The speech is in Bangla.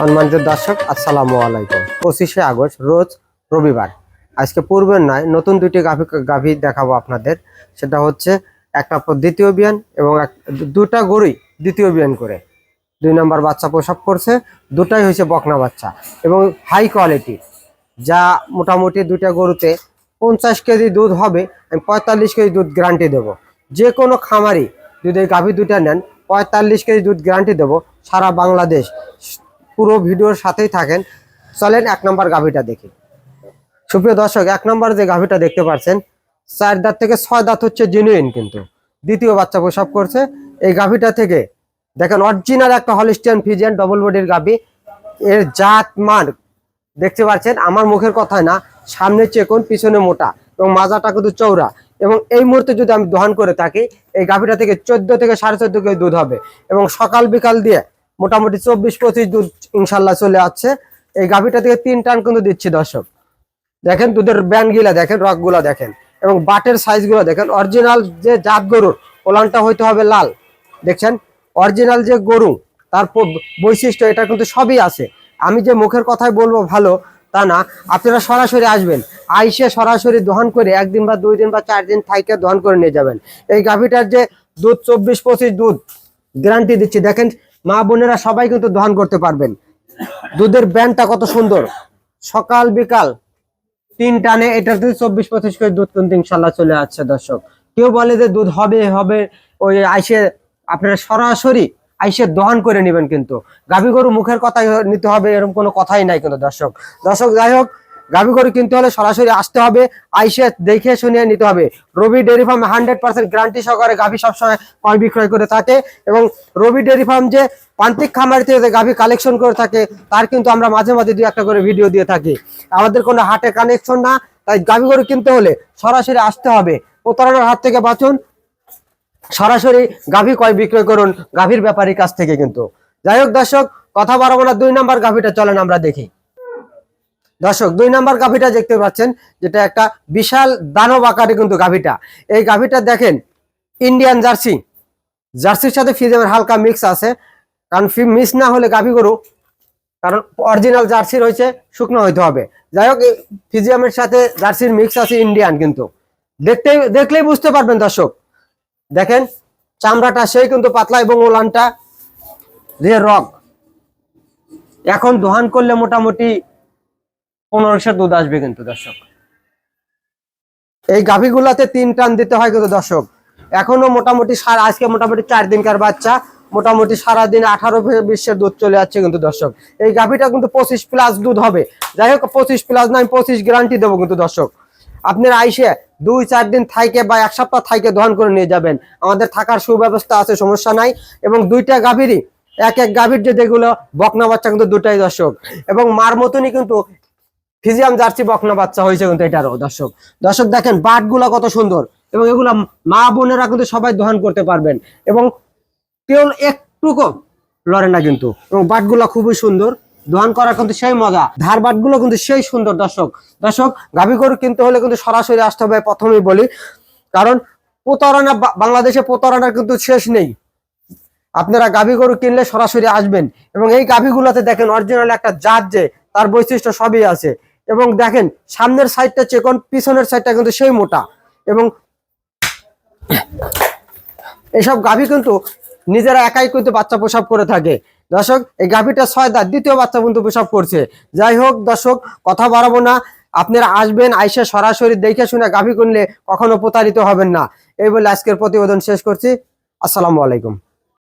সম্মানিত দর্শক, আসসালামু আলাইকুম। পঁচিশে আগস্ট, রোজ রবিবার। আজকে পূর্বের নয়, নতুন দুইটি গাভী গাভী দেখাবো আপনাদের। সেটা হচ্ছে একটা দ্বিতীয় বিয়ান এবং এক- দুটা গরুই দ্বিতীয় বিয়ান করে। দুই নম্বর বাচ্চা প্রসব করছে, দুটাই হয়েছে বকনা বাচ্চা এবং হাই কোয়ালিটি যা মোটামুটি দুইটা গরুতে পঞ্চাশ কেজি দুধ হবে, আমি পঁয়তাল্লিশ কেজি দুধ গ্যারান্টি দেবো। যে কোনো খামারি যদি গাভী দুইটা নেন, পঁয়তাল্লিশ কেজি দুধ গ্যারান্টি দেবো সারা বাংলাদেশ। পুরো ভিডিওর সাথেই থাকেন। চলেন এক নম্বর গাভীটা দেখি। সুপ্রিয় দর্শক, এক নম্বর যে গাভীটা দেখতে পাচ্ছেন, চার দাঁত থেকে ছয় দাঁত হচ্ছে জেনুইন কিন্তু। দ্বিতীয় বাচ্চা প্রসব করছে। এই গাভীটা থেকে দেখেন অরিজিনাল একটা হলিস্টিয়ান ফিজিয়ান ডবল বডির গাভী। এর জাত মান দেখতে পাচ্ছেন, আমার মুখের কথা না, সামনে চেকন, পিছনে মোটা এবং মাজাটা কিন্তু চৌড়া এবং এই মুহূর্তে যদি আমি দহন করে থাকি, এই গাভীটা থেকে চোদ্দ থেকে সাড়ে চোদ্দ কেজি দুধ হবে এবং সকাল বিকাল দিয়ে মোটামুটি চব্বিশ পঁচিশ দুধ ইনশাল্লাহ চলে আসছে। এই গাভীটা থেকে তিন টান কিন্তু দিচ্ছি দর্শক। দেখেন দুধের ব্যান্ডগুলা দেখেন রকগুলা দেখেন এবং বাটের সাইজগুলো দেখেন। অরিজিনাল যে জাত গরুর ওলানটা হইতে হবে লাল। দেখছেন? অরিজিনাল যে গরু, তার বৈশিষ্ট্য এটা কিন্তু সবই আছে। আমি যে মুখের কথাই বলব ভালো, তা না। আপনারা সরাসরি আসবেন, আইসে সরাসরি দহন করে একদিন বা দুই দিন বা চার দিন থাইকে দহন করে নিয়ে যাবেন। এই গাভীটার যে দুধ, চব্বিশ পঁচিশ দুধ গ্যারান্টি দিচ্ছি। দেখেন মা বোনেরা সবাই কিন্তু দহন করতে পারবেন। দুধের ব্যান্ডটা কত সুন্দর। সকাল বিকাল তিন টানে দুধ চব্বিশ পঁচিশ করে দুধ কিন্তু ইনশাল্লাহ চলে আসছে দর্শক। কেউ বলে যে দুধ হবে হবে, ওই আইসে আপনারা সরাসরি আইসে দহন করে নেবেন কিন্তু। গাভী গরু মুখের কথাই নিতে হবে, এরকম কোনো কথাই নাই কিন্তু দর্শক। দর্শক, যাই হোক গাভী গরু কিনতে হলে সরাসরি আসতে হবে, আইসে দেখে শুনে নিতে হবে। Rabi dairy farm hundred percent guarantee সহকারে গাভী সবসময় ক্রয় বিক্রয় করে থাকে এবং রবি ডেয়ারি ফার্ম যে প্রান্তিক খামারিতে যে গাভী কালেকশন করে থাকে, তার কিন্তু আমরা মাঝে মাঝে দুই একটা করে ভিডিও দিয়ে থাকি। আমাদের কোনো হাটে কানেকশন না, তাই গাভী গরু কিনতে হলে সরাসরি আসতে হবে। প্রতারণার হাত থেকে বাঁচুন, সরাসরি গাভী কয় বিক্রয় করুন, গাভীর ব্যাপারীর কাছ থেকে কিন্তু। যাই হোক দর্শক, কথা বাড়াবো না, দুই নাম্বার গাভীটা চলেন আমরা দেখি। দর্শক, দুই নাম্বার গাভীটা দেখতে পাচ্ছেন, যেটা একটা বিশাল দানব আকারে কিন্তু গাভীটা। এই গাভীটা দেখেন ইন্ডিয়ান জার্সি। জার্সির সাথে ফিজেমের হালকা মিক্স আছে। কারণ ফি মিক্স না হলে গাভী গরু, কারণ অরিজিনাল জার্সি রয়েছে, শুকনো হইতে হবে। যাই হোক ফিজিয়ামের সাথে জার্সির মিক্স আছে ইন্ডিয়ান কিন্তু। দেখতেই দেখলেই বুঝতে পারবেন দর্শক। দেখেন, চামড়াটা সেই কিন্তু পাতলা এবং ওলানটা যে রক এখন দোহান করলে মোটামুটি পনেরোশো দুধ আসবে কিন্তু, দর্শক। এই গাভীগুলাতে তিন টান দিতে হয় কিন্তু, দর্শক। এখনও মোটামুটি সারা, আজকে মোটামুটি চার দিনকার বাচ্চা, মোটামুটি সারাদিন আঠারো বিশ্বের দুধ চলে যাচ্ছে কিন্তু, দর্শক। এই গাভীটা কিন্তু পঁচিশ প্লাস দুধ হবে। যাই হোক, পঁচিশ প্লাস না আমি পঁচিশ গ্যারান্টি দেবো কিন্তু, দর্শক। আপনারা আইসে দুই, চার দিন থাইকে বা এক সপ্তাহ থাইকে দহন করে নিয়ে যাবেন। আমাদের থাকার সুব্যবস্থা আছে, সমস্যা নাই। এবং দুইটা গাভীরই, এক এক গাভীর যে যেগুলো বকনা বাচ্চা কিন্তু দুটাই, দর্শক। এবং মার মতনই কিন্তু ফিজিয়াম জার্সি বকনা বাচ্চা হয়েছে কিন্তু এটারও দর্শক। দর্শক, দেখেন, বাটগুলো কত সুন্দর। এবং এগুলা মা বোনেরা কিন্তু সবাই দহন করতে পারবেন। এবং কেউ একটুকু লড়ে না কিন্তু। এবং বাটগুলো খুবই সুন্দর। দহন করার কিন্তু সেই মজা। ধার বাটগুলো কিন্তু সেই সুন্দর, দর্শক। দর্শক, গাভী গরু কিনতে হলে কিন্তু সরাসরি আসতে হবে, প্রথমেই বলি। কারণ প্রতারণা বাংলাদেশে প্রতারণার কিন্তু শেষ নেই। আপনারা গাভী গরু কিনলে সরাসরি আসবেন। এবং এই গাভীগুলোতে দেখেন অরিজিনাল একটা জাত যে, তার বৈশিষ্ট্য সবই আছে। এবং দেখেন, সামনের সাইডটা চেকন পিছনের সাইডটা কিন্তু সেই মোটা। এবং এসব গাভী কিন্তু নিজেরা একাই কিন্তু বাচ্চা প্রসব করে থাকে। দর্শক, এই গাভীটা ছয় দাঁত, দ্বিতীয় বাচ্চা কিন্তু প্রসব করছে। যাই হোক, দর্শক, কথা বাড়াবো না। আপনারা আসবেন, আইসে সরাসরি দেখে শুনে গাভী কিনলে কখনো প্রতারিত হবেন না। এই বলে আজকের প্রতিবেদন শেষ করছি। আসসালামু আলাইকুম।